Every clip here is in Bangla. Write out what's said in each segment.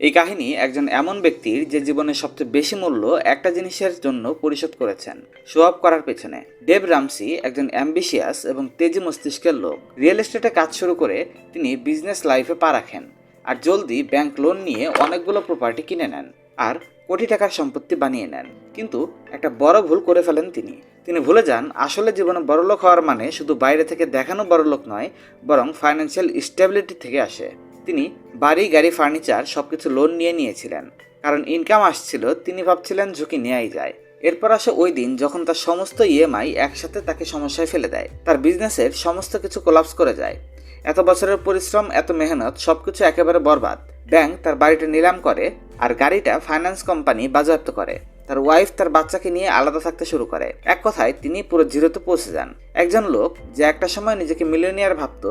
এই কাহিনী একজন এমন ব্যক্তির যে জীবনের সবচেয়ে বেশি মূল্য একটা জিনিসের জন্য পরিশোধ করেছেন। শো অফ করার পেছনে ডেভ রামসি একজন অ্যাম্বিশিয়াস এবং তেজি মস্তিষ্কের লোক। রিয়েল এস্টেটে কাজ শুরু করে তিনি বিজনেস লাইফে পা রাখেন আর জলদি ব্যাংক লোন নিয়ে অনেকগুলো প্রপার্টি কিনে নেন আর কোটি টাকার সম্পত্তি বানিয়ে নেন। কিন্তু একটা বড় ভুল করে ফেলেন তিনি। তিনি ভুলে যান, আসলে জীবনে বড়লোক হওয়ার মানে শুধু বাইরে থেকে দেখানো বড়লোক নয়, বরং ফাইন্যান্সিয়াল স্টেবিলিটি থেকে আসে। তিনি বাড়ি, গাড়ি, ফার্নিচার, সবকিছু লোন নিয়ে নিয়েছিলেন। কারণ ইনকাম আসছিল, তিনি ভাবছিলেন ঝুঁকি নেওয়াই যায়। এরপর আসে ওই দিন যখন তার সমস্ত ইএমআই একসাথে তাকে সমস্যায় ফেলে দেয়। তার বিজনেসের সমস্ত কিছু কোলাপস করে যায়। এত বছরের পরিশ্রম, এত মেহনত, সবকিছু একেবারে বরবাদ। ব্যাংক তার বাড়িটা নিলাম করে আর গাড়িটা ফাইন্যান্স কোম্পানি বাজেয়াপ্ত করে। তার ওয়াইফ তার বাচ্চাকে নিয়ে আলাদা থাকতে শুরু করে। এক কথায় তিনি পুরো জিরোতে পৌঁছে যান। একজন লোক যে একটা সময় নিজেকে মিলিয়নিয়ার ভাবত,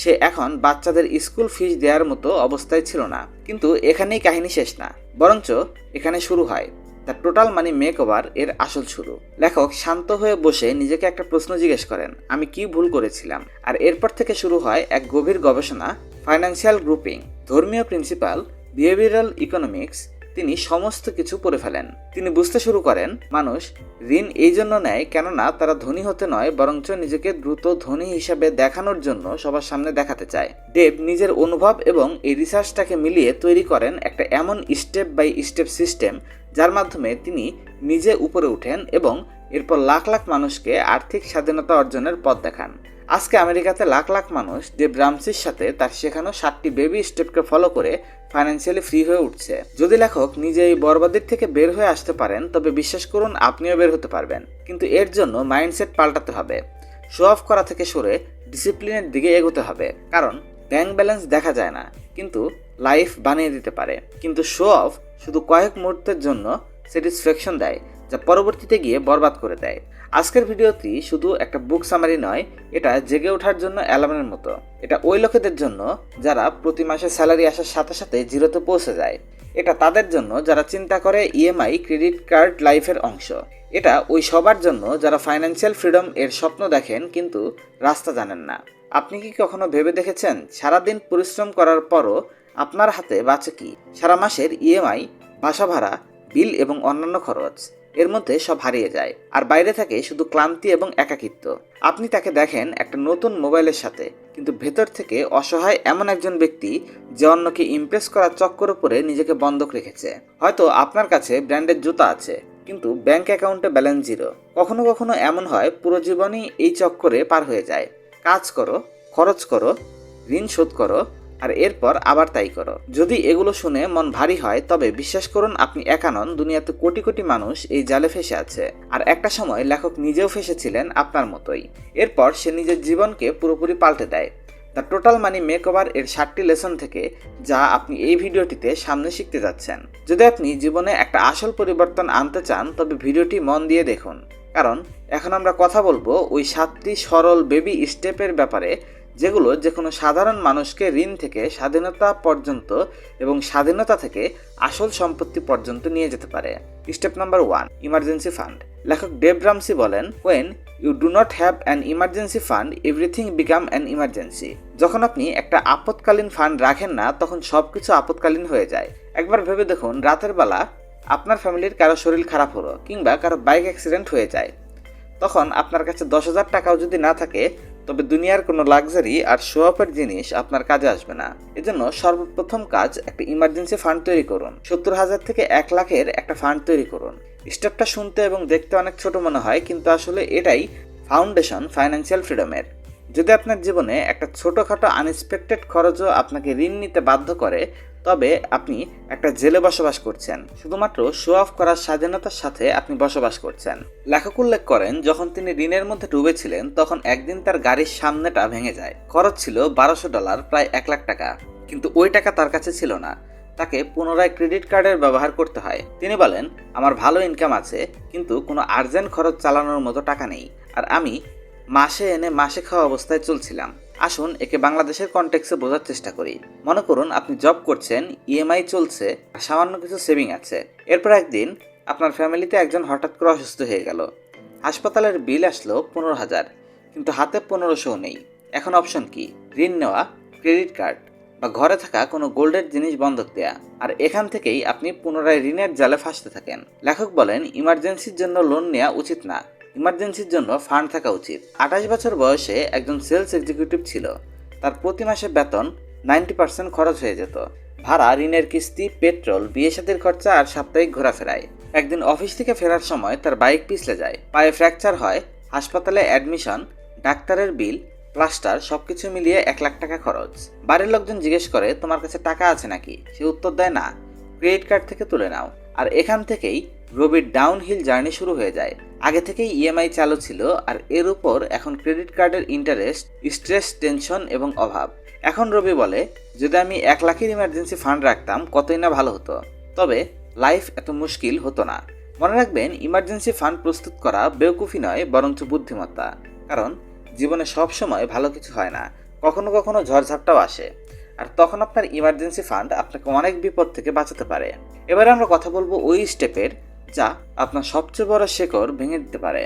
সে এখন বাচ্চাদের স্কুল ফিস দেওয়ার মতো অবস্থায় ছিল না। কিন্তু এখানেই কাহিনী শেষ না। বরঞ্চ এখানে শুরু হয়। The total money makeover এর আসল শুরু। লেখক শান্ত হয়ে বসে নিজেকে একটা প্রশ্ন জিজ্ঞেস করেন, আমি কি ভুল করেছিলাম? আর এরপর থেকে শুরু হয় এক গভীর গবেষণা ফাইন্যান্সিয়াল গ্রুপিং ধর্মীয় প্রিন্সিপাল বিহেভিয়ারাল ইকোনমিক্স তিনি সমস্ত কিছু পড়ে ফেলেন। তিনি বুঝতে শুরু করেন, মানুষ, ঋণ এই জন্য নেয় কেননা তারা ধনী হতে নয়, বরঞ্চ নিজেকে দ্রুত ধনী হিসাবে দেখানোর জন্য সবার সামনে দেখাতে চায়। দেব নিজের অনুভব এবং এই রিসার্চটাকে মিলিয়ে তৈরি করেন একটা এমন স্টেপ বাই স্টেপ সিস্টেম, যার মাধ্যমে তিনি নিজে উপরে উঠেন এবং এরপর লাখ লাখ মানুষকে আর্থিক স্বাধীনতা অর্জনের পথ দেখান। আজকে আমেরিকাতে লাখ লাখ মানুষ দেব রামসির সাথে তার শেখানো সাতটি বেবি স্টেপকে ফলো করে ফাইন্যান্সিয়ালি ফ্রি হয়ে উঠছে। যদি লেখক নিজে এই বরবাদের থেকে বের হয়ে আসতে পারেন, তবে বিশ্বাস করুন আপনিও বের হতে পারবেন। কিন্তু এর জন্য মাইন্ডসেট পাল্টাতে হবে। শো অফ করা থেকে সরে ডিসিপ্লিনের দিকে এগোতে হবে। কারণ ব্যাংক ব্যালেন্স দেখা যায় না, কিন্তু লাইফ বানিয়ে দিতে পারে। কিন্তু শো অফ শুধু কয়েক মুহূর্তের জন্য স্যাটিসফ্যাকশন দেয়, যা পরবর্তীতে গিয়ে বরবাদ করে দেয়। আজকের ভিডিওটি শুধু একটা বুক সামারি নয়, এটা জেগে ওঠার জন্য অ্যালার্মের মতো। এটা ওই লোকেদের জন্য যারা প্রতি মাসে স্যালারি আসার সাথে সাথে জিরোতে পৌঁছে যায়। এটা তাদের জন্য যারা চিন্তা করে ইএমআই ক্রেডিট কার্ড লাইফের অংশ। এটা ওই সবার জন্য যারা ফাইন্যান্সিয়াল ফ্রিডম এর স্বপ্ন দেখেন কিন্তু রাস্তা জানেন না। আপনি কি কখনো ভেবে দেখেছেন, সারাদিন পরিশ্রম করার পরও আপনার হাতে বাঁচে কি? সারা মাসের ইএমআই বাসা ভাড়া বিল এবং অন্যান্য খরচ। এর মধ্যে সব হারিয়ে যায়। আর বাইরে থাকে শুধু ক্লান্তি এবং একাকিত্ব। আপনি তাকে দেখেন একটা নতুন মোবাইলের সাথে, কিন্তু ভেতর থেকে অসহায় এমন একজন ব্যক্তি যে অন্যকে ইমপ্রেস করার চক্কর উপরে নিজেকে বন্ধক রেখেছে। হয়তো আপনার কাছে ব্র্যান্ডের জুতা আছে, কিন্তু ব্যাংক অ্যাকাউন্টে ব্যালেন্স জিরো। কখনো কখনো এমন হয় পুরো জীবনই এই চক্করে পার হয়ে যায়। কাজ করো, খরচ করো, ঋণ শোধ করো আর এরপর আবার তাই করো। যদি এগুলো শুনে মন ভারী হয়, তবে বিশ্বাস করুন আপনি একা নন, দুনিয়াতে কোটি কোটি মানুষ এই জালে ফেসে আছে। আর একটা সময় লেখক নিজেও ফেসেছিলেন আপনার মতোই। এরপর সে নিজের জীবনকে পুরোপুরি পাল্টে দেয়। The total money makeover এর ষাটটি লেসন থেকে, যা আপনি এই ভিডিওটিতে সামনে শিখতে যাচ্ছেন। যদি আপনি জীবনে একটা আসল পরিবর্তন আনতে চান, তবে ভিডিওটি মন দিয়ে দেখুন। কারণ, এখন আমরা কথা বলব ওই সাতটি সরল বেবি স্টেপের ব্যাপারে যেগুলো যে কোনো সাধারণ মানুষকে ঋণ থেকে স্বাধীনতা পর্যন্ত এবং স্বাধীনতা থেকে আসল সম্পত্তি পর্যন্ত নিয়ে যেতে পারে। Step number one, emergency fund. লেখক ডেভ রামসি বলেন when you do not have an emergency fund everything become an emergency যখন আপনি একটা আপৎকালীন ফান্ড রাখেন না, তখন সব কিছু আপৎকালীন হয়ে যায়। একবার ভেবে দেখুন, রাতের বেলা আপনার ফ্যামিলির কারও শরীর খারাপ হলো কিংবা কারও বাইক অ্যাক্সিডেন্ট হয়ে যায়। তখন আপনার কাছে দশ হাজার টাকাও যদি না থাকে তবে দুনিয়ার কোনো লাক্সারি আর শো জিনিস আপনার কাজে আসবে না। এজন্য সর্বপ্রথম কাজ একটা ইমার্জেন্সি ফান্ড তৈরি করুন। সত্তর হাজার থেকে এক লাখের একটা ফান্ড তৈরি করুন। স্টেপটা শুনতে এবং দেখতে অনেক ছোট মনে হয়, কিন্তু আসলে এটাই ফাউন্ডেশন ফাইন্যান্সিয়াল ফ্রিডমের যদি আপনার জীবনে একটা ছোটোখাটো আনএক্সপেক্টেড খরচও আপনাকে ঋণ নিতে বাধ্য করে তবে আপনি একটা জেলে বসবাস করছেন। শুধুমাত্র শো অফ করার স্বাধীনতার সাথে আপনি বসবাস করছেন। লেখক উল্লেখ করেন, যখন তিনি ঋণের মধ্যে ডুবেছিলেন, তখন একদিন তার গাড়ির সামনেটা ভেঙে যায়। খরচ ছিল বারোশো ডলার, প্রায় এক লাখ টাকা। কিন্তু ওই টাকা তার কাছে ছিল না। তাকে পুনরায় ক্রেডিট কার্ডের ব্যবহার করতে হয়। তিনি বলেন, আমার ভালো ইনকাম আছে, কিন্তু কোনো আর্জেন্ট খরচ চালানোর মতো টাকা নেই। আর আমি মাসে এনে মাসে খাওয়া অবস্থায় চলছিলাম। আসুন, একে বাংলাদেশের কনটেক্সে বোঝার চেষ্টা করি। মনে করুন, আপনি জব করছেন ইএমআই চলছে, আর সামান্য কিছু সেভিং আছে। এরপর একদিন, আপনার ফ্যামিলিতে একজন হঠাৎ করে অসুস্থ হয়ে গেল। হাসপাতালের বিল আসলো পনেরো হাজার, কিন্তু হাতে পনেরোশো নেই। এখন অপশন কি? ঋণ নেওয়া ক্রেডিট কার্ড বা ঘরে থাকা কোনো গোল্ডের জিনিস বন্ধক দেয়া। আর এখান থেকেই আপনি পুনরায় ঋণের জালে ফাঁসতে থাকেন। লেখক বলেন ইমার্জেন্সির জন্য লোন নেওয়া উচিত না। ইমার্জেন্সির জন্য ফান্ড থাকা উচিত। আঠাশ বছর বয়সে একজন সেলস এক্সিকিউটিভ ছিল। তার প্রতি মাসে বেতন নাইনটি পার্সেন্ট খরচ হয়ে যেত। ভাড়া, ঋণের কিস্তি, পেট্রোল বিয়ে সাথের খরচা আর সাপ্তাহিক ঘোরাফেরায়। একদিন অফিস থেকে ফেরার সময় তার বাইক পিছলে যায়। পায়ে ফ্র্যাকচার হয়, হাসপাতালে অ্যাডমিশন, ডাক্তারের বিল, প্লাস্টার, সবকিছু মিলিয়ে এক লাখ টাকা খরচ। বাড়ির লোকজন জিজ্ঞেস করে, তোমার কাছে টাকা আছে নাকি? সে উত্তর দেয়, না। ক্রেডিট কার্ড থেকে তুলে নাও। আর এখান থেকেই রবির ডাউন হিল জার্নি শুরু হয়ে যায়। আগে থেকেই ইএমআই চালু ছিল আর এর উপর এখন ক্রেডিট কার্ডের ইন্টারেস্ট স্ট্রেস টেনশন এবং অভাব। এখন রবি বলে, যদি আমি এক লাখের ইমার্জেন্সি ফান্ড রাখতাম, কতই না ভালো হতো। তবে লাইফ এত মুশকিল হতো না। মনে রাখবেন ইমার্জেন্সি ফান্ড প্রস্তুত করা বেউকুফি নয়, বরঞ্চ বুদ্ধিমত্তা। কারণ জীবনে সব সময় ভালো কিছু হয় না, কখনো কখনো ঝড়ঝাপটাও আসে। আর তখন আপনার ইমার্জেন্সি ফান্ড আপনাকে অনেক বিপদ থেকে বাঁচাতে পারে। এবারে আমরা কথা বলব ওই স্টেপের যা আপনার সবচেয়ে বড় শেকড় ভেঙে দিতে পারে।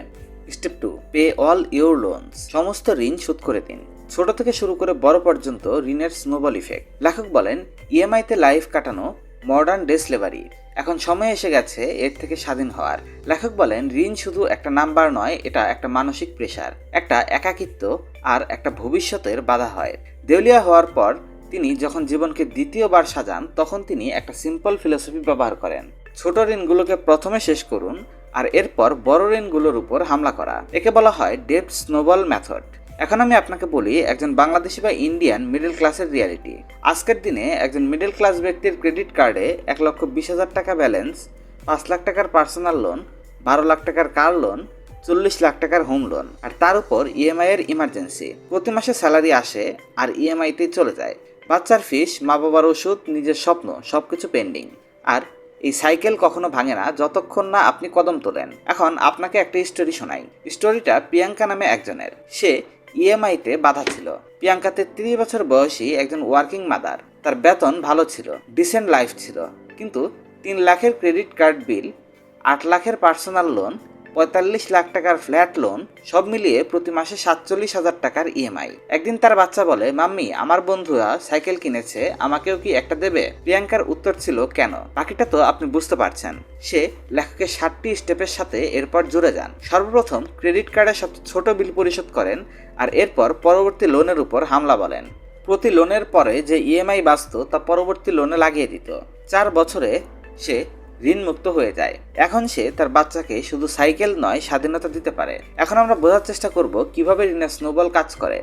Step two pay all your loans সমস্ত ঋণ শোধ করে দিন। ছোট থেকে শুরু করে বড় পর্যন্ত ঋণের স্নোবল ইফেক্ট লেখক বলেন ইএমআইতে লাইফ কাটানো মডার্ন ডে স্লেভারি এখন সময় এসে গেছে, এর থেকে স্বাধীন হওয়ার। লেখক বলেন, ঋণ শুধু একটা নাম্বার নয়, এটা একটা মানসিক প্রেশার একটা একাকিত্ব আর একটা ভবিষ্যতের বাধা হয়। দেউলিয়া হওয়ার পর তিনি যখন জীবনকে দ্বিতীয়বার সাজান, তখন তিনি একটা সিম্পল ফিলোসফি ব্যবহার করেন। ছোট ঋণগুলোকে প্রথমে শেষ করুন আর এরপর বড় ঋণগুলোর উপর হামলা করা। একে বলা হয় ডেপ স্নোবল মেথড। এখন আমি আপনাকে বলি একজন বাংলাদেশি বা ইন্ডিয়ান মিডল ক্লাসের রিয়ালিটি। আজকের দিনে একজন মিডল ক্লাস ব্যক্তির ক্রেডিট কার্ডে এক লক্ষ বিশ হাজার টাকা ব্যালেন্স, পাঁচ লাখ টাকার পার্সোনাল লোন, বারো লাখ টাকার কার লোন, চল্লিশ লাখ টাকার হোম লোন আর তার উপর ইএমআই এর ইমার্জেন্সি। প্রতি মাসে স্যালারি আসে আর ইএমআইতেই চলে যায়। বাচ্চার ফিস মা বাবার ওষুধ, নিজের স্বপ্ন সবকিছু পেন্ডিং। আর এই সাইকেল কখনো ভাঙে না, যতক্ষণ না আপনি কদম তোলেন। এখন আপনাকে একটা স্টোরি শোনাই। স্টোরিটা প্রিয়াঙ্কা নামে একজনের। সে ইএমআইতে বাধা ছিল। প্রিয়াঙ্কা তেত্রিশ বছর বয়সী একজন ওয়ার্কিং মাদার। তার বেতন ভালো ছিল ডিসেন্ট লাইফ ছিল। কিন্তু তিন লাখের ক্রেডিট কার্ড বিল আট লাখের পার্সোনাল লোন পঁয়তাল্লিশ লাখ টাকার ফ্ল্যাট লোন সব মিলিয়ে প্রতি মাসে সাতচল্লিশ হাজার টাকার ইএমআই একদিন তার বাচ্চা বলে, মাম্মি, আমার বন্ধুরা সাইকেল কিনেছে, আমাকেও কি একটা দেবে? প্রিয়াঙ্কার উত্তর ছিল, কেন? বাকিটা তো আপনি বুঝতে পারছেন। সে লেখকের ষাটটি স্টেপের সাথে এরপর জুড়ে যান। সর্বপ্রথম ক্রেডিট কার্ডের সবচেয়ে ছোট বিল পরিশোধ করেন আর এরপর পরবর্তী লোনের উপর হামলা বলেন। প্রতি লোনের পরে যে ইএমআই বাঁচত, তা পরবর্তী লোনে লাগিয়ে দিত। চার বছরে সে ঋণমুক্ত হয়ে যায়। এখন সে তার বাচ্চাকে শুধু সাইকেল নয়, স্বাধীনতা দিতে পারে। এখন আমরা বোঝার চেষ্টা করব কীভাবে ঋণের স্নোবল কাজ করে।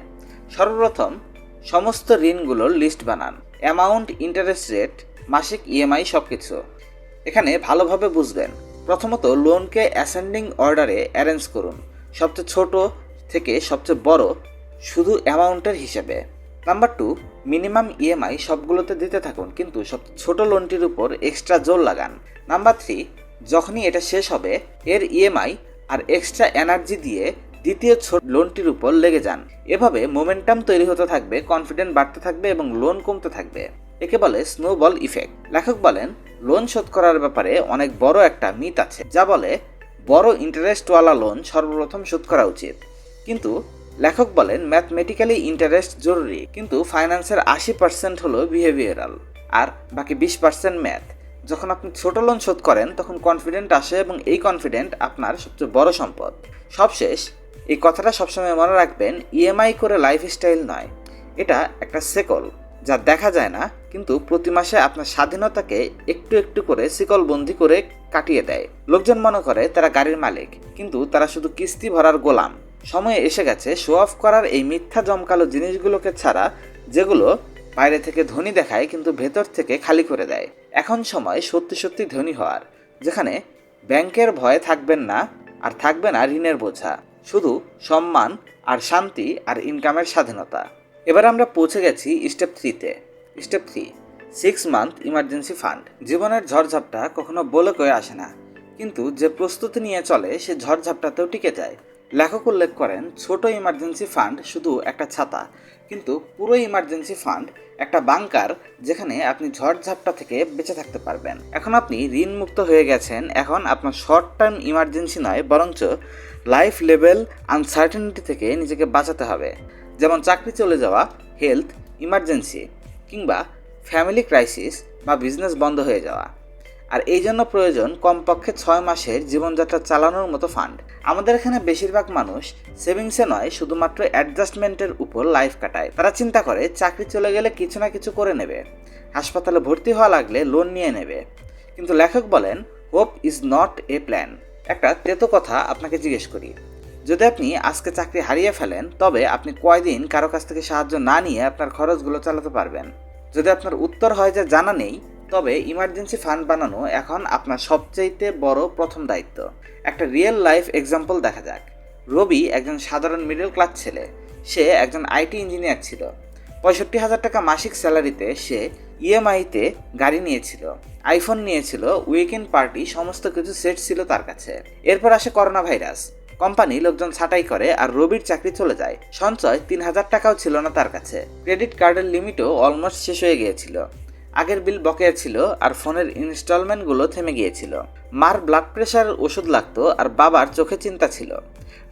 সর্বপ্রথম, সমস্ত ঋণগুলোর লিস্ট বানান। অ্যামাউন্ট ইন্টারেস্ট রেট মাসিক ইএমআই সব কিছু এখানে ভালোভাবে বুঝবেন। প্রথমত লোনকে অ্যাসেন্ডিং অর্ডারে অ্যারেঞ্জ করুন। সবচেয়ে ছোট থেকে সবচেয়ে বড় শুধু অ্যামাউন্টের হিসেবে। নাম্বার টু মিনিমাম ইএমআই সবগুলোতে দিতে থাকুন, কিন্তু সব ছোট লোনটির উপর এক্সট্রা জোর লাগান। নাম্বার থ্রি যখনই এটা শেষ হবে, এর ইএমআই আর এক্সট্রা এনার্জি দিয়ে দ্বিতীয় ছোট লোনটির উপর লেগে যান। এভাবে মোমেন্টাম তৈরি হতে থাকবে কনফিডেন্ট বাড়তে থাকবে এবং লোন কমতে থাকবে। একে বলে স্নোবল ইফেক্ট লেখক বলেন লোন শোধ করার ব্যাপারে অনেক বড় একটা মিথ আছে, যা বলে বড় ইন্টারেস্টওয়ালা লোন সর্বপ্রথম শোধ করা উচিত। কিন্তু লেখক বলেন, ম্যাথমেটিক্যালি ইন্টারেস্ট জরুরি, কিন্তু ফাইন্যান্সের আশি পার্সেন্ট হলো বিহেভিয়ারাল, আর বাকি বিশ পার্সেন্ট ম্যাথ। যখন আপনি ছোট লোন শোধ করেন, তখন কনফিডেন্ট আসে এবং এই কনফিডেন্ট আপনার সবচেয়ে বড় সম্পদ। সবশেষ, এই কথাটা সবসময় মনে রাখবেন, ইএমআই করে লাইফস্টাইল নয়। এটা একটা সেকল, যা দেখা যায় না, কিন্তু প্রতি মাসে আপনার স্বাধীনতাকে একটু একটু করে শিকল বন্দি করে কাটিয়ে দেয়। লোকজন মনে করে, তারা গাড়ির মালিক কিন্তু তারা শুধু কিস্তি ভরার গোলাম। সময় এসে গেছে শো অফ করার এই মিথ্যা জমকালো জিনিসগুলোকে ছাড়া যেগুলো বাইরে থেকে ধনী দেখায় কিন্তু ভেতর থেকে খালি করে দেয়। এখন সময় সত্যি সত্যি ধনী হওয়ার, যেখানে ব্যাংকের ভয়ে থাকবেন না আর থাকবে না ঋণের বোঝা, শুধু সম্মান আর শান্তি আর ইনকামের স্বাধীনতা। এবার আমরা পৌঁছে গেছি স্টেপ থ্রিতে step three six month emergency fund জীবনের ঝড়ঝাপটা কখনো বলে কয়ে আসে না, কিন্তু যে প্রস্তুতি নিয়ে চলে সে ঝড়ঝাপটাতেও টিকে যায়। লেখক উল্লেখ করেন, ছোট ইমার্জেন্সি ফান্ড শুধু একটা ছাতা, কিন্তু পুরো ইমার্জেন্সি ফান্ড একটা বাংকার যেখানে আপনি ঝড়ঝাপটা থেকে বেঁচে থাকতে পারবেন। এখন আপনি ঋণ মুক্ত হয়ে গেছেন, এখন আপনার শর্ট টার্ম ইমার্জেন্সি নয়, বরঞ্চ লাইফ লেভেল আনসার্টেনিটি থেকে নিজেকে বাঁচাতে হবে। যেমন চাকরি চলে যাওয়া হেলথ ইমার্জেন্সি কিংবা ফ্যামিলি ক্রাইসিস বা বিজনেস বন্ধ হয়ে যাওয়া। আর এই জন্য প্রয়োজন কমপক্ষে ছয় মাসের জীবনযাত্রা চালানোর মতো ফান্ড। আমাদের এখানে বেশিরভাগ মানুষ সেভিংসে নয়, শুধুমাত্র অ্যাডজাস্টমেন্টের উপর লাইফ কাটায়। তারা চিন্তা করে, চাকরি চলে গেলে কিছু না কিছু করে নেবে। হাসপাতালে ভর্তি হওয়া লাগলে লোন নিয়ে নেবে। কিন্তু লেখক বলেন hope is not a plan একটা তেতো কথা আপনাকে জিজ্ঞেস করি। যদি আপনি আজকে চাকরি হারিয়ে ফেলেন, তবে আপনি কয়দিন কারও কাছ থেকে সাহায্য না নিয়ে আপনার খরচগুলো চালাতে পারবেন? যদি আপনার উত্তর হয় যে জানা নেই তবে ইমার্জেন্সি ফান্ড বানানো এখন আপনার সবচাইতে বড় প্রথম দায়িত্ব। একটা রিয়েল লাইফ এক্সাম্পল দেখা যাক। রবি একজন সাধারণ মিডল ক্লাস ছেলে। সে একজন আইটি ইঞ্জিনিয়ার ছিল। পঁয়ষট্টি হাজার টাকা মাসিক স্যালারিতে সে ইএমআইতে গাড়ি নিয়েছিল। আইফোন নিয়েছিল উইকেন্ড পার্টি সমস্ত কিছু সেট ছিল তার কাছে। এরপর আসে করোনা ভাইরাস কোম্পানি লোকজন ছাঁটাই করে আর রবির চাকরি চলে যায়। সঞ্চয় তিন হাজার টাকাও ছিল না তার কাছে। ক্রেডিট কার্ডের লিমিটও অলমোস্ট শেষ হয়ে গিয়েছিল। আগের বিল বকেয়া ছিল আর ফোনের ইনস্টলমেন্টগুলো থেমে গিয়েছিল। মার ব্লাড প্রেশার ওষুধ লাগতো আর বাবার চোখে চিন্তা ছিল।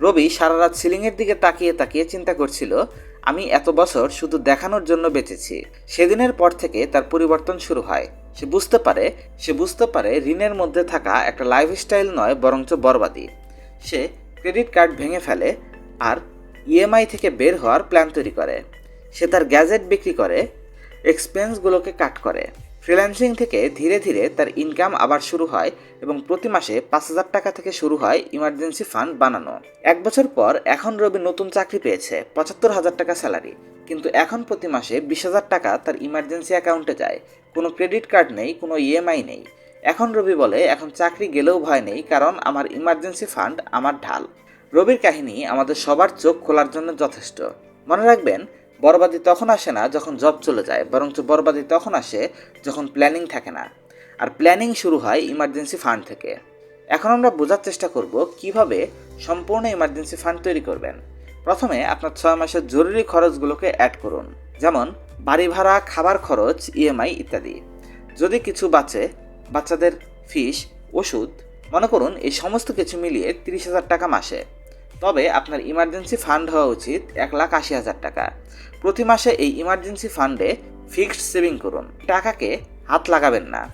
রবি সারা রাত সিলিংয়ের দিকে তাকিয়ে তাকিয়ে চিন্তা করছিল, আমি এত বছর শুধু দেখানোর জন্য বেঁচেছি। সেদিনের পর থেকে তার পরিবর্তন শুরু হয়। সে বুঝতে পারে, সে বুঝতে পারে ঋণের মধ্যে থাকা একটা লাইফস্টাইল নয়, বরঞ্চ বরবাদি। সে ক্রেডিট কার্ড ভেঙে ফেলে আর ইএমআই থেকে বের হওয়ার প্ল্যান তৈরি করে। সে তার গ্যাজেট বিক্রি করে এক্সপেন্সগুলোকে কাট করে। ফ্রিল্যান্সিং থেকে ধীরে ধীরে তার ইনকাম আবার শুরু হয় এবং প্রতি মাসে পাঁচ হাজার টাকা থেকে শুরু হয় ইমার্জেন্সি ফান্ড বানানো। এক বছর পর এখন রবি নতুন চাকরি পেয়েছে, পঁচাত্তর হাজার টাকা স্যালারি কিন্তু এখন প্রতি মাসে বিশ হাজার টাকা তার ইমার্জেন্সি অ্যাকাউন্টে যায়। কোনো ক্রেডিট কার্ড নেই, কোনো ইএমআই নেই। এখন রবি বলে, এখন চাকরি গেলেও ভয় নেই, কারণ আমার ইমার্জেন্সি ফান্ড আমার ঢাল। রবির কাহিনী আমাদের সবার চোখ খোলার জন্য যথেষ্ট। মনে রাখবেন বরবাদি তখন আসে না যখন জব চলে যায়, বরঞ্চ বরবাদি তখন আসে যখন প্ল্যানিং থাকে না। আর প্ল্যানিং শুরু হয় ইমার্জেন্সি ফান্ড থেকে। এখন আমরা বোঝার চেষ্টা করব কীভাবে সম্পূর্ণ ইমার্জেন্সি ফান্ড তৈরি করবেন। প্রথমে আপনার ছয় মাসের জরুরি খরচগুলোকে অ্যাড করুন। যেমন বাড়ি ভাড়া, খাবার খরচ ইএমআই ইত্যাদি। যদি কিছু বাঁচে, বাচ্চাদের ফিস ওষুধ, মনে করুন এই সমস্ত কিছু মিলিয়ে তিরিশ হাজার টাকা মাসে। তবে আপনার ইমার্জেন্সি ফান্ড হওয়া উচিত এক লাখ আশি হাজার টাকা। প্রতি মাসে এই ইমার্জেন্সি ফান্ডে ফিক্সড সেভিং করুন। টাকাকে হাত লাগাবেন না।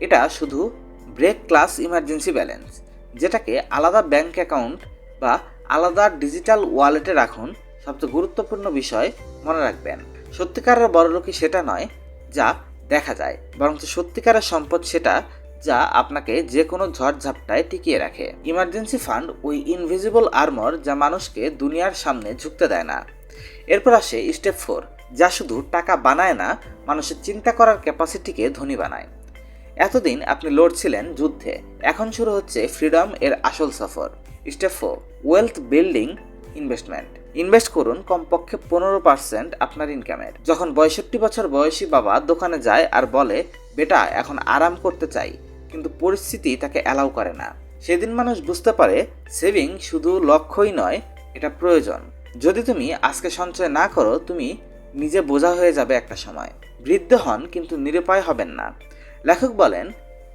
এটা শুধু ব্রেক ক্লাস ইমার্জেন্সি ব্যালেন্স যেটাকে আলাদা ব্যাংক অ্যাকাউন্ট বা আলাদা ডিজিটাল ওয়ালেটে রাখুন সবচেয়ে গুরুত্বপূর্ণ বিষয় মনে রাখবেন। সত্যিকারের বড়লোকই সেটা নয় যা দেখা যায় বরং সত্যিকারের সম্পদ সেটা যা আপনাকে যে কোনো ঝড়ঝাপটায় টিকিয়ে রাখে। ইমার্জেন্সি ফান্ড ওই ইনভিজিবল আর্মর যা মানুষকে দুনিয়ার সামনে ঝুঁকতে দেয় না। এরপর আসে স্টেপ ফোর যা শুধু টাকা বানায় না, মানুষের চিন্তা করার ক্যাপাসিটিকে ধনী বানায়। এতদিন আপনি লড়ছিলেন যুদ্ধে, এখন শুরু হচ্ছে ফ্রিডম এর আসল সফর। Step four wealth building investment invest করুন কমপক্ষে পনেরো পার্সেন্ট আপনার ইনকামের যখন পঁয়ষট্টি বছর বয়সী বাবা দোকানে যায় আর বলে, বেটা, এখন আরাম করতে চাই। কিন্তু পরিস্থিতি তাকে অ্যালাউ করে না। সেদিন মানুষ বুঝতে পারে সেভিং শুধু লক্ষ্যই নয়, এটা প্রয়োজন। যদি তুমি আজকে সঞ্চয় না করো, তুমি নিজে বোঝা হয়ে যাবে একটা সময়। বৃদ্ধ হন, কিন্তু নিরুপায় হবেন না। লেখক বলেন,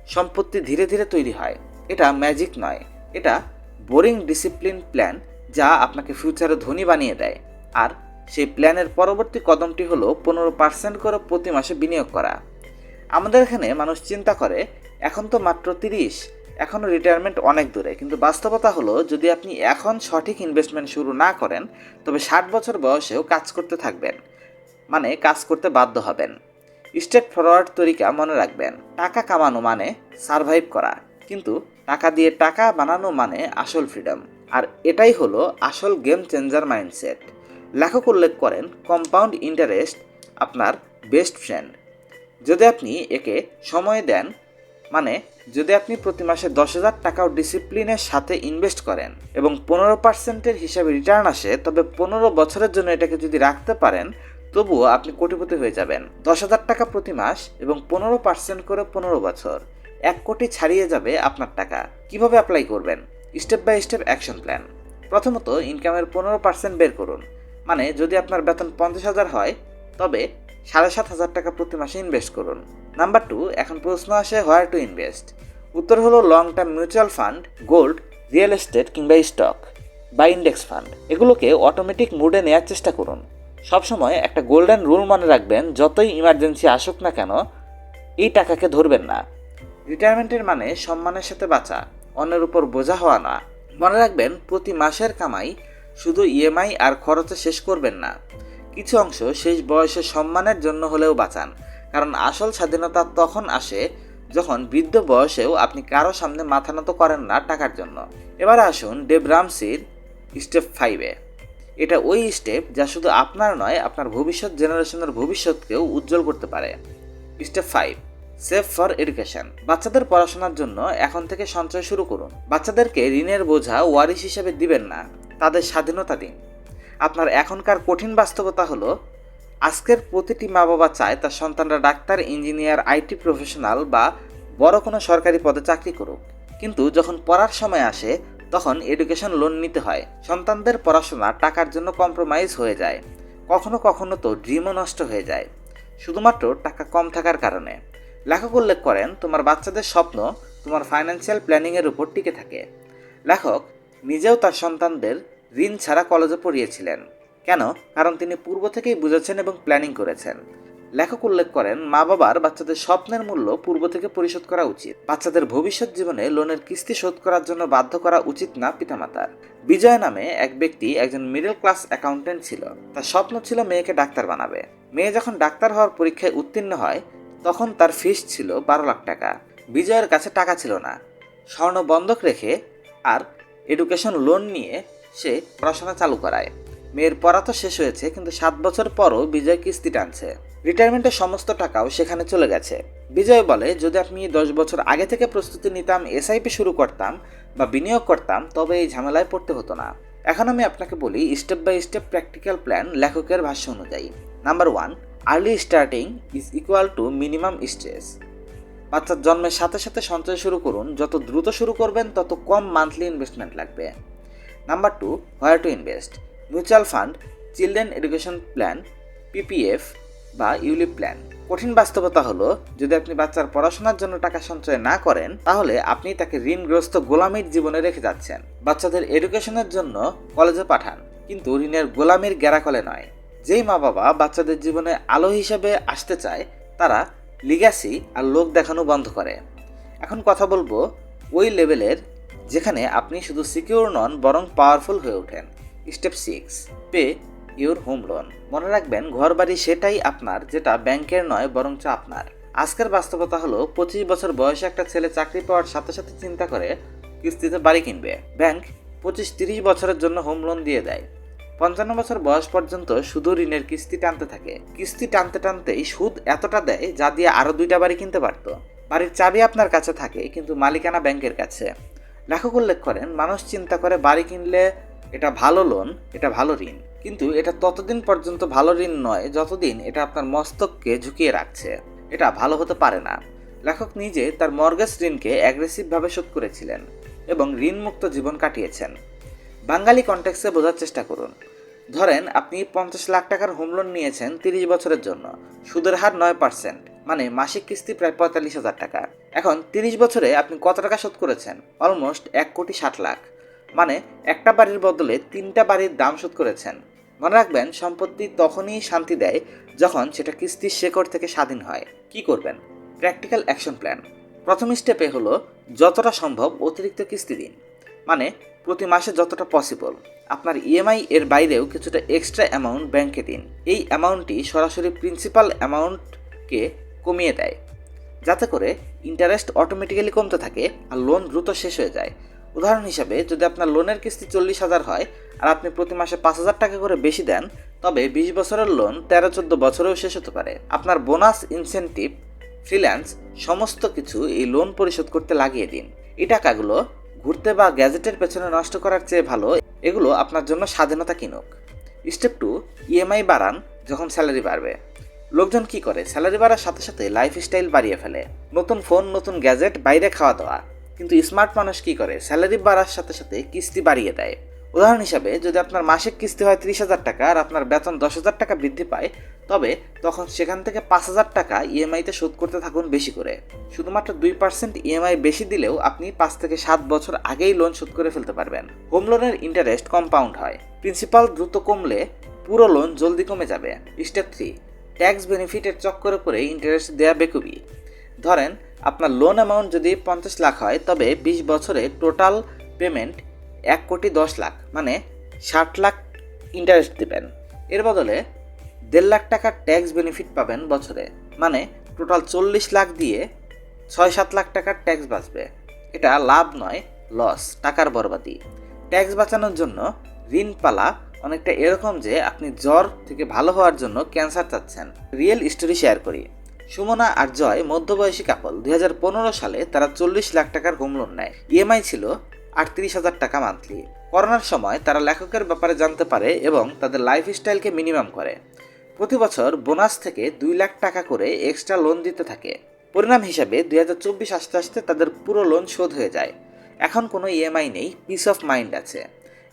সম্পত্তি ধীরে ধীরে তৈরি হয়। এটা ম্যাজিক নয়। এটা বোরিং ডিসিপ্লিন প্ল্যান যা আপনাকে ফিউচারে ধনী বানিয়ে দেয়। আর সেই প্ল্যানের পরবর্তী কদমটি হলো পনেরো পার্সেন্ট করে প্রতি মাসে বিনিয়োগ করা। আমাদের এখানে মানুষ চিন্তা করে, এখন তো মাত্র তিরিশ এখনও রিটায়ারমেন্ট অনেক দূরে। কিন্তু বাস্তবতা হলো, যদি আপনি এখন সঠিক ইনভেস্টমেন্ট শুরু না করেন, তবে ষাট বছর বয়সেও কাজ করতে থাকবেন। মানে কাজ করতে বাধ্য হবেন। স্টেট ফরওয়ার্ড তরিকা মনে রাখবেন। টাকা কামানো মানে সারভাইভ করা। কিন্তু টাকা দিয়ে টাকা বানানো মানে আসল ফ্রিডম আর এটাই হলো আসল গেম চেঞ্জার মাইন্ডসেট লেখক উল্লেখ করেন কম্পাউন্ড ইন্টারেস্ট আপনার বেস্ট ফ্রেন্ড যদি আপনি একে সময় দেন মানে যদি আপনি প্রতি মাসে দশ হাজার টাকাও ডিসিপ্লিনের সাথে ইনভেস্ট করেন এবং পনেরো পার্সেন্টের হিসাবে রিটার্ন আসে, তবে পনেরো বছরের জন্য এটাকে যদি রাখতে পারেন, তবুও আপনি কোটিপতি হয়ে যাবেন। দশ হাজার টাকা প্রতি মাস এবং পনেরো পার্সেন্ট করে পনেরো বছর। এক কোটি ছাড়িয়ে যাবে আপনার টাকা। কীভাবে অ্যাপ্লাই করবেন? Step by step action plan প্রথমত ইনকামের পনেরো পার্সেন্ট বের করুন। মানে যদি আপনার বেতন পঞ্চাশ হাজার হয়, তবে সাড়ে সাত হাজার টাকা প্রতি মাসে ইনভেস্ট করুন। নাম্বার টু এখন প্রশ্ন আসে হোয়ার টু ইনভেস্ট উত্তর হলো long term mutual fund gold real estate কিংবা স্টক বা ইন্ডেক্স ফান্ড এগুলোকে অটোমেটিক মুডে নেওয়ার চেষ্টা করুন। সবসময় একটা গোল্ডেন রুল মনে রাখবেন, যতই ইমার্জেন্সি আসুক না কেন, এই টাকাকে ধরবেন না। রিটায়ারমেন্টের মানে সম্মানের সাথে বাঁচা, অন্যের উপর বোঝা হওয়া না। মনে রাখবেন, প্রতি মাসের কামাই শুধু ইএমআই আর খরচে শেষ করবেন না। কিছু অংশ শেষ বয়সে সম্মানের জন্য হলেও বাঁচান। কারণ আসল স্বাধীনতা তখন আসে যখন বৃদ্ধ বয়সেও আপনি কারও সামনে মাথা নত করেন না টাকার জন্য। এবার আসুন রামসির স্টেপ ফাইভে। এটা ওই স্টেপ যা শুধু আপনার নয়, আপনার ভবিষ্যৎ জেনারেশনের ভবিষ্যৎকেও উজ্জ্বল করতে পারে। Step five, save for education. বাচ্চাদের পড়াশোনার জন্য এখন থেকে সঞ্চয় শুরু করুন। বাচ্চাদেরকে ঋণের বোঝা ওয়ারিশ হিসেবে দিবেন না, তাদের স্বাধীনতা দিন। আপনার এখনকার কঠিন বাস্তবতা হলো আজকের প্রতিটি মা বাবা চায় তার সন্তানরা ডাক্তার, ইঞ্জিনিয়ার, আইটি প্রফেশনাল বা বড় কোনো সরকারি পদে চাকরি করুক। কিন্তু যখন পড়ার সময় আসে, তখন এডুকেশন লোন নিতে হয়। সন্তানদের পড়াশোনা টাকার জন্য কম্প্রোমাইজ হয়ে যায়। কখনো কখনো তো ড্রিমও নষ্ট হয়ে যায়। শুধুমাত্র টাকা কম থাকার কারণে। লেখক উল্লেখ করেন, তোমার বাচ্চাদের স্বপ্ন তোমার ফাইন্যান্সিয়াল প্ল্যানিংয়ের উপর টিকে থাকে। লেখক, নিজেও তার সন্তানদের ঋণ ছাড়া কলেজে পড়িয়েছিলেন। কেন? কারণ তিনি পূর্ব থেকেই বুঝেছেন এবং প্ল্যানিং করেছেন। লেখক উল্লেখ করেন, মা বাবার বাচ্চাদের স্বপ্নের মূল্য পূর্ব থেকে পরিশোধ করা উচিত। বাচ্চাদের ভবিষ্যৎ জীবনে লোনের কিস্তি শোধ করার জন্য বাধ্য করা উচিত না পিতামাতার। বিজয় নামে এক ব্যক্তি একজন মিডল ক্লাস অ্যাকাউন্টেন্ট ছিল। তার স্বপ্ন ছিল মেয়েকে ডাক্তার বানাবে। মেয়ে যখন ডাক্তার হওয়ার পরীক্ষায় উত্তীর্ণ হয়, তখন তার ফিস ছিল বারো লাখ টাকা। বিজয়ের কাছে টাকা ছিল না। স্বর্ণ বন্ধক রেখে আর এডুকেশন লোন নিয়ে সে পড়াশোনা চালু করায়। মেয়ের পড়া তো শেষ হয়েছে, কিন্তু সাত বছর পরও বিজয় কিস্তি টানছে। রিটায়ারমেন্টের সমস্ত টাকাও সেখানে চলে গেছে। বিজয় বলে, যদি আপনি দশ বছর আগে থেকে প্রস্তুতি নিতাম, এসআইপি শুরু করতাম বা বিনিয়োগ করতাম, তবে এই ঝামেলায় পড়তে হতো না। এখন আমি আপনাকে বলি step by step practical plan লেখকের ভাষ্য অনুযায়ী। Number one early starting is equal to minimum stress বাচ্চার জন্মের সাথে সাথে সঞ্চয় শুরু করুন, যত দ্রুত শুরু করবেন, তত কম মান্থলি ইনভেস্টমেন্ট লাগবে। Number two where to invest mutual fund children education plan PPF বা ইউলিপ প্ল্যান কঠিন বাস্তবতা হলো, যদি আপনি বাচ্চার পড়াশোনার জন্য টাকা সঞ্চয় না করেন, তাহলে আপনি তাকে ঋণগ্রস্ত গোলামির জীবনে রেখে যাচ্ছেন। বাচ্চাদের এডুকেশনের জন্য কলেজে পাঠান, কিন্তু ঋণের গোলামির গ্যারাকলে নয়। যেই মা বাবা বাচ্চাদের জীবনে আলো হিসেবে আসতে চায়, তারা লিগ্যাসি আর লোক দেখানো বন্ধ করে। এখন কথা বলব ওই লেভেলের যেখানে আপনি শুধু সিকিউর নন, বরং পাওয়ারফুল হয়ে ওঠেন। Step six, pay your home loan. মনে রাখবেন ঘর বাড়ি সেটাই আপনার, যেটা ব্যাংকের নয়, বরঞ্চ আপনার। আজকের বাস্তবতা হলো, পঁচিশ বছর বয়সে একটা ছেলে চাকরি পাওয়ার সাথে সাথে চিন্তা করে কিস্তিতে বাড়ি কিনবে। ব্যাংক পঁচিশ তিরিশ বছরের জন্য হোম লোন দিয়ে দেয়। পঞ্চান্ন বছর বয়স পর্যন্ত শুধু ঋণের কিস্তি টানতে থাকে। কিস্তি টানতে টানতেই সুদ এতটা দেয়, যা দিয়ে আরও দুইটা বাড়ি কিনতে পারতো। বাড়ির চাবি আপনার কাছে থাকে, কিন্তু মালিকানা ব্যাংকের কাছে। লেখক উল্লেখ করেন, মানুষ চিন্তা করে বাড়ি কিনলে এটা ভালো লোন এটা ভালো ঋণ। কিন্তু এটা ততদিন পর্যন্ত ভালো ঋণ নয়, যতদিন এটা আপনার মস্তককে ঝুঁকিয়ে রাখছে। এটা ভালো হতে পারে না। লেখক নিজে তার মর্গেজ ঋণকে অ্যাগ্রেসিভভাবে শোধ করেছিলেন এবং ঋণমুক্ত জীবন কাটিয়েছেন। বাঙালি কন্টেক্সে বোঝার চেষ্টা করুন। ধরেন, আপনি পঞ্চাশ লাখ টাকার হোম লোন নিয়েছেন তিরিশ বছরের জন্য। সুদের হার নয় পার্সেন্ট মানে মাসিক কিস্তি প্রায় পঁয়তাল্লিশ হাজার টাকা। এখন তিরিশ বছরে আপনি কত টাকা শোধ করেছেন? অলমোস্ট এক কোটি ষাট লাখ। মানে একটা বাড়ির বদলে তিনটা বাড়ির দাম শোধ করেছেন। মনে রাখবেন, সম্পত্তি তখনই শান্তি দেয় যখন সেটা কিস্তির শেকড় থেকে স্বাধীন হয়। কি করবেন? প্র্যাকটিক্যাল অ্যাকশন প্ল্যান প্রথম স্টেপে হলো যতটা সম্ভব অতিরিক্ত কিস্তি দিন। মানে প্রতি মাসে যতটা পসিবল আপনার ইএমআই এর বাইরেও কিছুটা এক্সট্রা অ্যামাউন্ট ব্যাংকে দিন। এই অ্যামাউন্টটি সরাসরি প্রিন্সিপাল অ্যামাউন্টকে কমিয়ে দেয়। যাতে করে ইন্টারেস্ট অটোমেটিক্যালি কমতে থাকে আর লোন দ্রুত শেষ হয়ে যায়। উদাহরণ হিসাবে, যদি আপনার লোনের কিস্তি চল্লিশ হাজার হয় আর আপনি প্রতি মাসে পাঁচ হাজার টাকা করে বেশি দেন, তবে বিশ বছরের লোন তেরো চোদ্দ বছরেও শেষ হতে পারে। আপনার বোনাস ইনসেন্টিভ ফ্রিল্যান্স সমস্ত কিছু এই লোন পরিশোধ করতে লাগিয়ে দিন। এই টাকাগুলো ঘুরতে বা গ্যাজেটের পেছনে নষ্ট করার চেয়ে ভালো, এগুলো আপনার জন্য স্বাধীনতা কিনুক। স্টেপ টু ইএমআই বাড়ান যখন স্যালারি বাড়বে। লোকজন কি করে? স্যালারি বাড়ার সাথে সাথে লাইফস্টাইল বাড়িয়ে ফেলে। নতুন ফোন নতুন গ্যাজেট বাইরে খাওয়া দাওয়া কিন্তু স্মার্ট মানুষ কি করে? স্যালারি বাড়ার সাথে সাথে কিস্তি বাড়িয়ে দেয়। উদাহরণ হিসাবে, যদি আপনার মাসিক কিস্তি হয় ত্রিশ হাজার টাকা আর আপনার বেতন দশ হাজার টাকা বৃদ্ধি পায়, তবে তখন সেখান থেকে পাঁচ হাজার টাকা ইএমআইতে শোধ করতে থাকুন বেশি করে। শুধুমাত্র দুই পার্সেন্ট ইএমআই বেশি দিলেও আপনি পাঁচ থেকে সাত বছর আগেই লোন শোধ করে ফেলতে পারবেন। হোম লোনের ইন্টারেস্ট কম্পাউন্ড হয়। প্রিন্সিপাল দ্রুত কমলে পুরো লোন জলদি কমে যাবে। স্টেপ থ্রি ট্যাক্স বেনিফিটের চক্করে পড়ে ইন্টারেস্ট দেয়া বেকুবি। ধরেন, আপনার লোন অ্যামাউন্ট যদি পঞ্চাশ লাখ হয়, তবে বিশ বছরে টোটাল পেমেন্ট এক কোটি দশ লাখ মানে ষাট লাখ ইন্টারেস্ট দেবেন। এর বদলে দেড় লাখ টাকার ট্যাক্স বেনিফিট পাবেন বছরে মানে টোটাল চল্লিশ লাখ দিয়ে ছয় সাত লাখ টাকার ট্যাক্স বাঁচবে। এটা লাভ নয় লস টাকার বরবাদি। ট্যাক্স বাঁচানোর জন্য ঋণ পালা অনেকটা এরকম যে আপনি জ্বর থেকে ভালো হওয়ার জন্য ক্যান্সার চাচ্ছেন। রিয়েল স্টোরি শেয়ার করি। সুমনা আর জয় মধ্যবয়সী কাপল দু হাজার পনেরো সালে তারা চল্লিশ লাখ টাকার হোম লোন নেয়। ইএমআই ছিল আটত্রিশ হাজার টাকা মান্থলি করোনার সময় তারা লেখকের ব্যাপারে জানতে পারে এবং তাদের লাইফস্টাইলকে মিনিমাম করে। প্রতি বছর বোনাস থেকে দুই লাখ টাকা করে এক্সট্রা লোন দিতে থাকে। পরিণাম হিসাবে দুই হাজার চব্বিশ আসতে আসতে তাদের পুরো লোন শোধ হয়ে যায়। এখন কোনো ইএমআই নেই পিস অফ মাইন্ড আছে।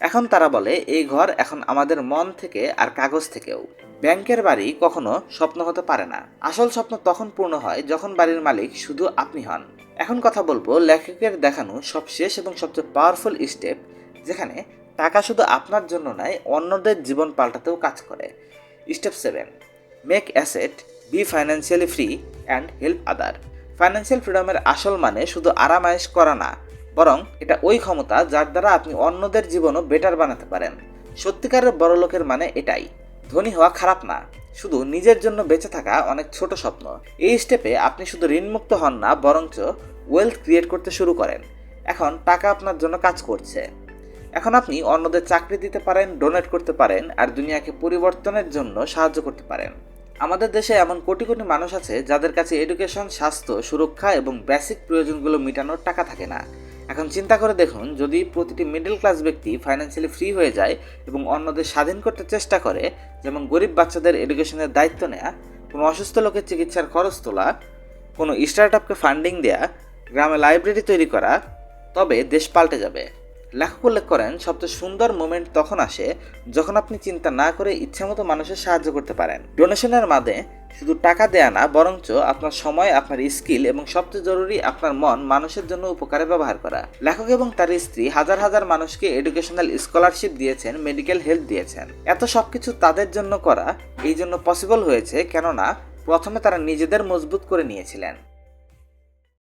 এখন তারা বলে, এই ঘর এখন আমাদের মন থেকে আর কাগজ থেকেও। ব্যাংকের বাড়ি কখনো স্বপ্ন হতে পারে না। আসল স্বপ্ন তখন পূর্ণ হয় যখন বাড়ির মালিক শুধু আপনি হন। এখন কথা বলব লেখকের দেখানো সবশেষ এবং সবচেয়ে পাওয়ারফুল স্টেপ যেখানে টাকা শুধু আপনার জন্য নয়, অন্যদের জীবন পাল্টাতেও কাজ করে। Step seven make asset be financially free and help other financial ফ্রিডমের আসল মানে শুধু আরামায়েশ করা না বরং এটা ওই ক্ষমতা যার দ্বারা আপনি অন্যদের জীবনও বেটার বানাতে পারেন। সত্যিকারের বড় লোকের মানে এটাই, ধনী হওয়া খারাপ না, শুধু নিজের জন্য বেঁচে থাকা অনেক ছোট স্বপ্ন। এই স্টেপে আপনি শুধু ঋণমুক্ত হন না, বরঞ্চ ওয়েলথ ক্রিয়েট করতে শুরু করেন। এখন টাকা আপনার জন্য কাজ করছে। এখন আপনি অন্যদের চাকরি দিতে পারেন ডোনেট করতে পারেন, আর দুনিয়াকে পরিবর্তনের জন্য সাহায্য করতে পারেন। আমাদের দেশে এমন কোটি কোটি মানুষ আছে যাদের কাছে এডুকেশন স্বাস্থ্য, সুরক্ষা এবং বেসিক প্রয়োজনগুলো মেটানোর টাকা থাকে না। এখন চিন্তা করে দেখুন, যদি প্রতিটি মিডল ক্লাস ব্যক্তি ফাইন্যান্সিয়ালি ফ্রি হয়ে যায় এবং অন্যদের স্বাধীন করতে চেষ্টা করে, যেমন গরিব বাচ্চাদের এডুকেশনের দায়িত্ব নেয়া, কোনো অসুস্থ লোকের চিকিৎসার খরচ তোলা, কোনো স্টার্ট আপকে ফান্ডিং দেয়া, গ্রামে লাইব্রেরি তৈরি করা, তবে দেশ পাল্টে যাবে। লেখক উল্লেখ করেন, সবচেয়ে সুন্দর মোমেন্ট তখন আসে যখন আপনি চিন্তা না করে ইচ্ছামতো মানুষের সাহায্য করতে পারেন। ডোনেশনের মাধ্যমে শুধু টাকা দেয়া না, বরঞ্চ আপনার সময়, আপনার স্কিল এবং সবচেয়ে জরুরি আপনার মন মানুষের জন্য উপকারে ব্যবহার করা। লেখক এবং তার স্ত্রী হাজার হাজার মানুষকে এডুকেশনাল স্কলারশিপ দিয়েছেন মেডিকেল হেল্প দিয়েছেন। এত সবকিছু তাদের জন্য করা এই জন্য পসিবল হয়েছে কেননা প্রথমে তারা নিজেদের মজবুত করে নিয়েছিলেন।